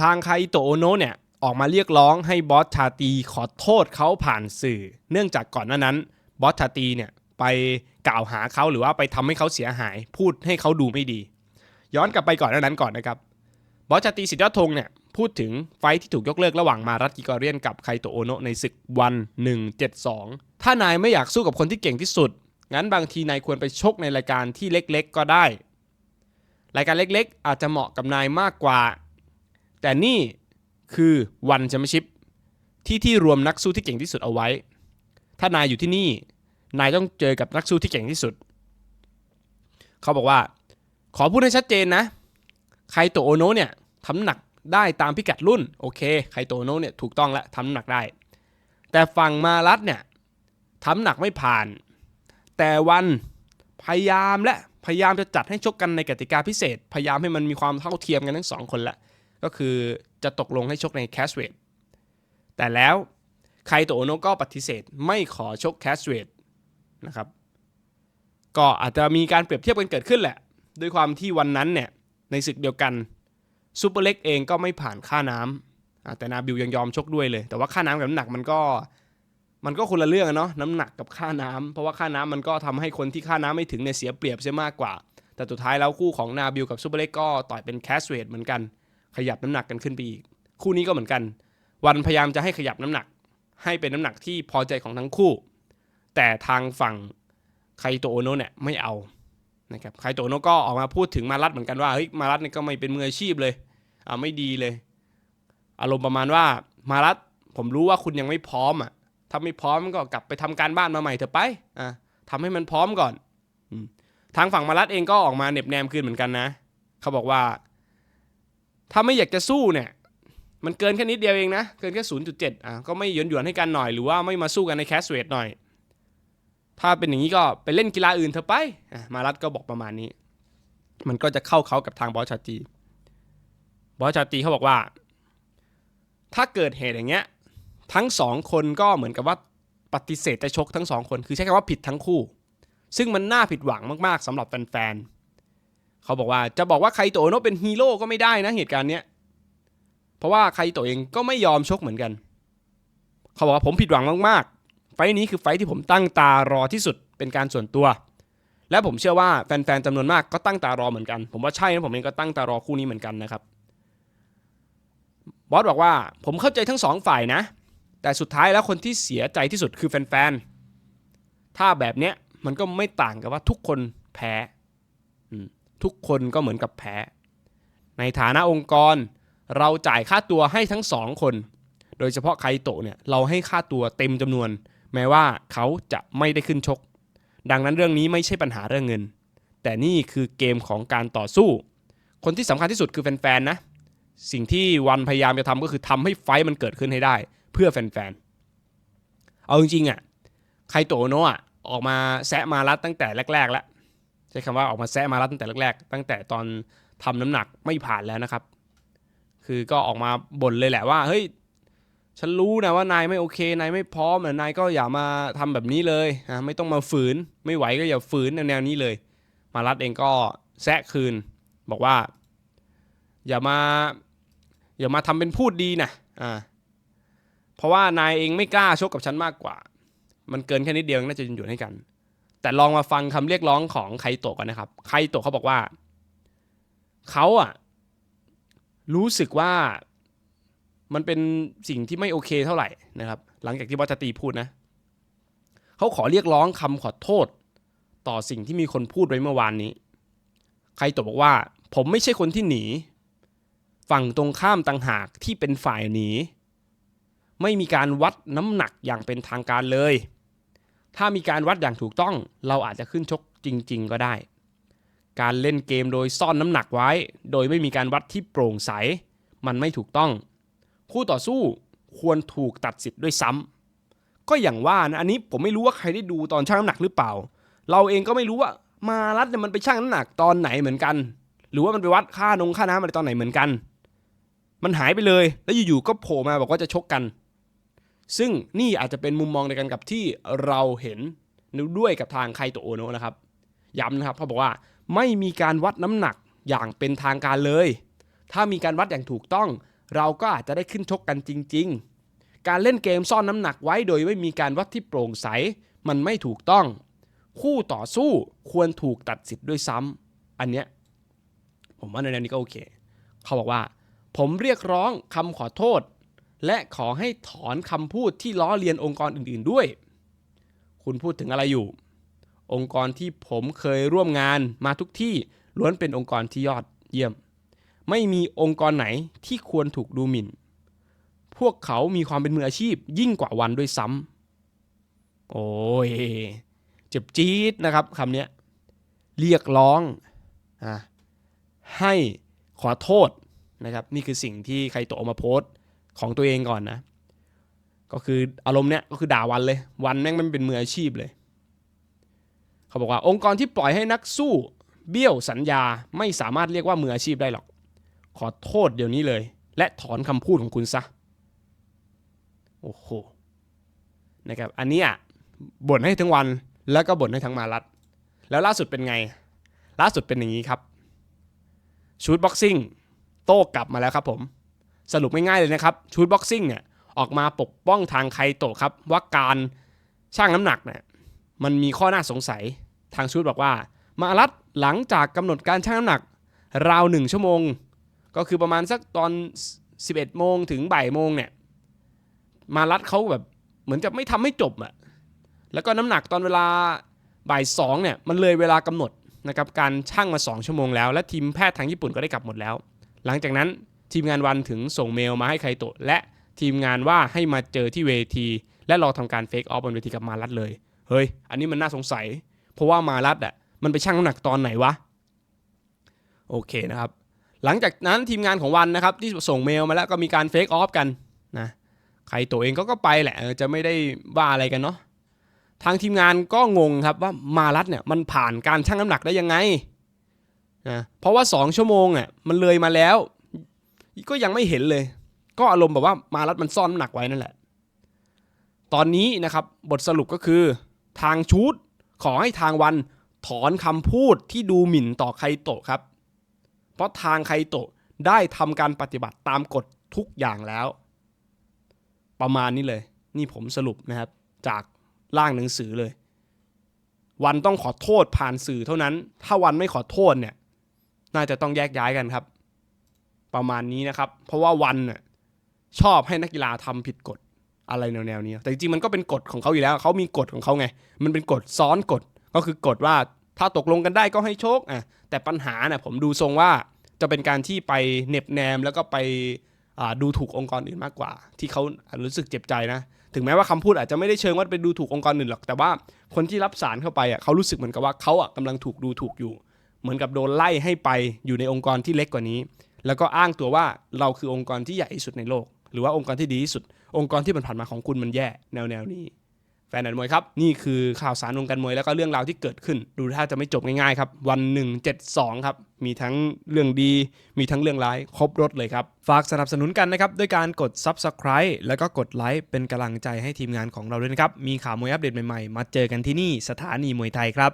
ทางไคโตโอโนะเนี่ยออกมาเรียกร้องให้บอสชาตีขอโทษเขาผ่านสื่อ เนื่องจากก่อนหน้านั้นบอสชาตีเนี่ยไปกล่าวหาเขาหรือว่าไปทำให้เขาเสียหาย พูดให้เขาดูไม่ดี ย้อนกลับไปก่อนหน้านั้นก่อนนะครับบอสชาตีสิทธิยอดธงเนี่ยพูดถึงไฟที่ถูกยกเลิกระหว่างมารัตกิกอเรียนกับไคโตโอโนะในศึกวัน 172 ถ้านายไม่อยากสู้กับคนที่เก่งที่สุด งั้นบางทีนายควรไปชกในรายการที่เล็กๆ ก็ได้ รายการเล็กๆ อาจจะเหมาะกับนายมากกว่า แต่นี่คือวันแชมเปี้ยนชิพที่ที่รวมนักสู้ที่เก่งที่สุดเอาไว้ ถ้านายอยู่ที่นี่ นายต้องเจอกับนักสู้ที่เก่งที่สุด เขาบอกว่า ขอพูดให้ชัดเจนนะไครโตโอโนเนี่ยทำหนักได้ตามพิกัดรุ่น โอเค ไคโตโอโนเนี่ยถูกต้องแล้วทำหนักได้ แต่ฝั่งมารัดเนี่ยทำน้ำหนักไม่ผ่าน แต่วันพยายามและพยายามจะจัดให้ชกกันในกติกาพิเศษ พยายามให้มันมีความเท่าเทียมกันทั้งสองคนละ ก็คือจะตกลงให้ชกในแคสเวทแต่แล้วไคโตโอโนก็ปฏิเสธไม่ขอชกแคสเวทนะครับ ก็อาจจะมีการเปรียบเทียบกันเกิดขึ้นแหละ ด้วยความที่วันนั้นเนี่ยในศึกเดียวกันซูเปอร์เล็กเองก็ไม่ผ่านค่าน้ำอะแต่นาบิวยังยอมชกด้วยเลย แต่ว่าค่าน้ำกับน้ำหนักมันก็มันก็คนละเรื่องเนาะน้ำหนักกับค่าน้ำเพราะว่าค่าน้ำมันก็ทำให้คนที่ค่าน้ำไม่ถึงเนี่ยเสียเปรียบเสียมากกว่า แต่สุดท้ายแล้วคู่ของนาบิลกับซูเปอร์เล็กก็ต่อยเป็นแคสเวทเหมือนกัน ขยับน้ำหนักกันขึ้นไปอีก คู่นี้ก็เหมือนกัน วันพยายามจะให้ขยับน้ำหนัก ให้เป็นน้ำหนักที่พอใจของทั้งคู่ แต่ทางฝั่งไคโตโอโนเนี่ยไม่เอานะครับไคโตโอโนก็ออกมาพูดถึงมารัดเหมือนกันว่าเฮ้ยมารัดเนี่ยก็ไม่เป็นมืออาชีพเลยอ่าไม่ดีเลย อารมณ์ประมาณว่ามารัดผมรู้ว่าคุณยังไม่พร้อมอะถ้าไม่พร้อมก็กลับไปทำการบ้านมาใหม่เถอะไปอะทำให้มันพร้อมก่อนทางฝั่งมารัดเองก็ออกมาเหน็บแนมคืนเหมือนกันนะ เขาบอกว่า ถ้าไม่อยากจะสู้เนี่ย มันเกินแค่นิดเดียวเองนะ เกินแค่ศูนย์จุดเจ็ดอะก็ไม่หยวนหยวนให้กันหน่อยหรือว่าไม่มาสู้กันในแคสเวทหน่อย ถ้าเป็นอย่างนี้ก็ไปเล่นกีฬาอื่นเถอะไปอะมารัดก็บอกประมาณนี้ มันก็จะเข้าเขากับทางบอสชาตีบอสชาตีเขาบอกว่า ถ้าเกิดเหตุอย่างเงี้ย ทั้งสองคนก็เหมือนกับว่าปฏิเสธจะชกทั้งสองคน คือใช้คำว่าผิดทั้งคู่ ซึ่งมันน่าผิดหวังมากๆสำหรับแฟนๆ เขาบอกว่าจะบอกว่าไคโตโนะเป็นฮีโร่ก็ไม่ได้นะเหตุการณ์เนี้ยเพราะว่าไคโตเองก็ไม่ยอมชกเหมือนกัน เขาบอกว่าผมผิดหวังมากๆ ไฟท์นี้คือไฟท์ที่ผมตั้งตารอที่สุดเป็นการส่วนตัว และผมเชื่อว่าแฟนๆจำนวนมากก็ตั้งตารอเหมือนกัน ผมว่าใช่นะผมเองก็ตั้งตารอคู่นี้เหมือนกันนะครับบอสบอกว่าผมเข้าใจทั้งสองฝ่ายนะ แต่สุดท้ายแล้วคนที่เสียใจที่สุดคือแฟนๆถ้าแบบเนี้ยมันก็ไม่ต่างกับว่าทุกคนแพ้ อืม ทุกคนก็เหมือนกับแพ้ ในฐานะองค์กร เราจ่ายค่าตัวให้ทั้งสองคน โดยเฉพาะไคโตะเนี่ยเราให้ค่าตัวเต็มจำนวน แม้ว่าเขาจะไม่ได้ขึ้นชก ดังนั้นเรื่องนี้ไม่ใช่ปัญหาเรื่องเงิน แต่นี่คือเกมของการต่อสู้ คนที่สำคัญที่สุดคือแฟนๆนะ สิ่งที่วันพยายามจะทำก็คือทำให้ไฟมันเกิดขึ้นให้ได้ เพื่อแฟนๆ เอาจริงๆอะไคโตโนะออกมาแซะมารัดตั้งแต่แรกๆแล้ว ใช้คำว่าออกมาแซะมารัดตั้งแต่แรกๆ ตั้งแต่ตอนทำน้ำหนักไม่ผ่านแล้วนะครับ คือก็ออกมาบ่นเลยแหละว่าเฮ้ยฉันรู้นะว่านายไม่โอเคนายไม่พร้อมนะนายก็อย่ามาทำแบบนี้เลยนะไม่ต้องมาฝืน ไม่ไหวก็อย่าฝืนแนวนี้เลย มารัดเองก็แซะคืน บอกว่า อย่ามา อย่ามาทำเป็นพูดดีนะอ่าเพราะว่านายเองไม่กล้าชกกับฉันมากกว่า มันเกินแค่นิดเดียวน่าจะยืนหยุดให้กัน แต่ลองมาฟังคำเรียกร้องของไคโตะกันนะครับ ไคโตะเขาบอกว่าเขาอะรู้สึกว่ามันเป็นสิ่งที่ไม่โอเคเท่าไหร่นะครับ หลังจากที่บอสชตีพูดนะเขาขอเรียกร้องคำขอโทษ ต่อสิ่งที่มีคนพูดไว้เมื่อวานนี้ไคโตะบอกว่า ผมไม่ใช่คนที่หนี ฝั่งตรงข้ามต่างหากที่เป็นฝ่ายหนี ไม่มีการวัดน้ำหนักอย่างเป็นทางการเลย ถ้ามีการวัดอย่างถูกต้อง เราอาจจะขึ้นชกจริง ๆ ก็ได้ การเล่นเกมโดยซ่อนน้ำหนักไว้ โดยไม่มีการวัดที่โปร่งใส มันไม่ถูกต้อง คู่ต่อสู้ควรถูกตัดสิทธิ์ด้วยซ้ำก็อย่างว่านะอันนี้ผมไม่รู้ว่าใครได้ดูตอนชั่งน้ำหนักหรือเปล่า เราเองก็ไม่รู้ว่ามารัดเนี่ยมันไปชั่งน้ำหนักตอนไหนเหมือนกัน หรือว่ามันไปวัดค่านงค่าน้ำอะไรตอนไหนเหมือนกัน มันหายไปเลยแล้วอยู่ๆก็โผล่มาบอกว่าจะชกกัน ซึ่งนี่อาจจะเป็นมุมมองในกันกับที่เราเห็นด้วยกับทางไคโตโอโนะนะครับ ย้ำนะครับเขาบอกว่าไม่มีการวัดน้ำหนักอย่างเป็นทางการเลย ถ้ามีการวัดอย่างถูกต้อง เราก็อาจจะได้ขึ้นชกกันจริง ๆ การเล่นเกมซ่อนน้ำหนักไว้โดยไม่มีการวัดที่โปร่งใส มันไม่ถูกต้อง คู่ต่อสู้ควรถูกตัดสิทธิ์ด้วยซ้ำอันเนี้ยผมว่าในแนวนี้ก็โอเค เขาบอกว่า ผมเรียกร้องคำขอโทษ และขอให้ถอนคำพูดที่ล้อเลียนองค์กรอื่นๆด้วย คุณพูดถึงอะไรอยู่ องค์กรที่ผมเคยร่วมงานมาทุกที่ล้วนเป็นองค์กรที่ยอดเยี่ยม ไม่มีองค์กรไหนที่ควรถูกดูหมิ่น พวกเขามีความเป็นมืออาชีพยิ่งกว่าวันด้วยซ้ำโอ้ยเจ็บจี๊ดนะครับคำนี้เรียกร้องอให้ขอโทษนะครับ นี่คือสิ่งที่ใครโตะออกมาโพสต์ ของตัวเองก่อนนะ ก็คืออารมณ์เนี้ยก็คือด่าวันเลย วันแม่งไม่เป็นมืออาชีพเลย เขาบอกว่าองค์กรที่ปล่อยให้นักสู้ เบี้ยวสัญญาไม่สามารถเรียกว่ามืออาชีพได้หรอก ขอโทษเดี๋ยวนี้เลย และถอนคำพูดของคุณซะ โอ้โห นะครับ อันนี้ยบ่นให้ทั้งวันแล้วก็บ่นให้ทั้งมารัด แล้วล่าสุดเป็นไง ล่าสุดเป็นอย่างนี้ครับ ชูดบ็อกซิ่ง โต้กลับมาแล้วครับผม สรุปง่ายๆเลยนะครับชูดบ็อกซิ่งเนี่ยออกมาปกป้องทางไคโตะครับว่าการชั่งน้ำหนักเนี่ยมันมีข้อน่าสงสัยทางชูดบอกว่า มารัดหลังจากกำหนดการชั่งน้ำหนัก ราวหนึ่งชั่วโมง ก็คือประมาณสักตอน 11 โมงถึงบ่ายโมงเนี่ยมารัดเขาแบบเหมือนจะไม่ทำให้จบอะแล้วก็น้ำหนักตอนเวลาบ่ายสองเนี่ยมันเลยเวลากำหนดนะครับการชั่งมา 2 ชั่วโมงแล้ว และทีมแพทย์ทางญี่ปุ่นก็ได้กลับหมดแล้ว หลังจากนั้น ทีมงานวันถึงส่งเมลมาให้ไคโตะและทีมงานว่าให้มาเจอที่เวที และรอทำการเฟกออฟบนเวทีกับมารัดเลย เฮ้ย อันนี้มันน่าสงสัย เพราะว่ามารัดอะมันไปชั่งน้ำหนักตอนไหนวะ โอเคนะครับ หลังจากนั้นทีมงานของวันนะครับที่ส่งเมลมาแล้วก็มีการเฟกออฟกันนะใครตัวเองก็ก็ไปแหละจะไม่ได้ว่าอะไรกันเนาะทางทีมงานก็งงครับว่ามารัดเนี่ยมันผ่านการชั่งน้ำหนักได้ยังไงนะเพราะว่า 2 ชั่วโมงอะมันเลยมาแล้ว ก็ยังไม่เห็นเลย ก็อารมณ์แบบว่ามารัดมันซ่อนน้ำหนักไว้นั่นแหละ ตอนนี้นะครับบทสรุปก็คือทางชูดขอให้ทางวันถอนคำพูดที่ดูหมิ่นต่อไคโตะครับ เพราะทางไคโตะได้ทำการปฏิบัติตามกฎทุกอย่างแล้ว ประมาณนี้เลย นี่ผมสรุปนะครับ จากร่างหนังสือเลย วันต้องขอโทษผ่านสื่อเท่านั้น ถ้าวันไม่ขอโทษเนี่ย น่าจะต้องแยกย้ายกันครับ ประมาณนี้นะครับ เพราะว่าวันน่ะชอบให้นักกีฬาทำผิดกฎอะไรแนวๆนี้แต่จริงๆมันก็เป็นกฎของเขาอยู่แล้วเขามีกฎของเขาไง มันเป็นกฎซ้อนกฎก็คือกฎว่าถ้าตกลงกันได้ก็ให้โชคอะแต่ปัญหาเนี่ยผมดูทรงว่าจะเป็นการที่ไปเน็บแนมแล้วก็ไปดูถูกองค์กรอื่นมากกว่า ที่เขารู้สึกเจ็บใจนะ ถึงแม้ว่าคำพูดอาจจะไม่ได้เชิงว่าไปดูถูกองค์กรอื่นหรอกแต่ว่าคนที่รับสารเข้าไปอะเขารู้สึกเหมือนกับว่าเขาอะกำลังถูกดูถูกอยู่ เหมือนกับโดนไล่ให้ไปอยู่ในองค์กรที่เล็กกว่านี้ แล้วก็อ้างตัวว่าเราคือองค์กรที่ใหญ่ที่สุดในโลก หรือว่าองค์กรที่ดีที่สุด องค์กรที่มันผ่านมาของคุณมันแย่แนวแนวนี้แฟนนันมวยครับนี่คือข่าวสารวงการมวยแล้วก็เรื่องราวที่เกิดขึ้น ดูท่าจะไม่จบง่ายๆครับ วัน 172 ครับ มีทั้งเรื่องดี มีทั้งเรื่องร้าย ครบรถเลยครับ ฝากสนับสนุนกันนะครับ ด้วยการกด Subscribe แล้วก็กดไลค์เป็นกำลังใจให้ทีมงานของเราด้วยนะครับ มีข่าวมวยอัปเดตใหม่ๆ มาเจอกันที่นี่สถานีมวยไทยครับ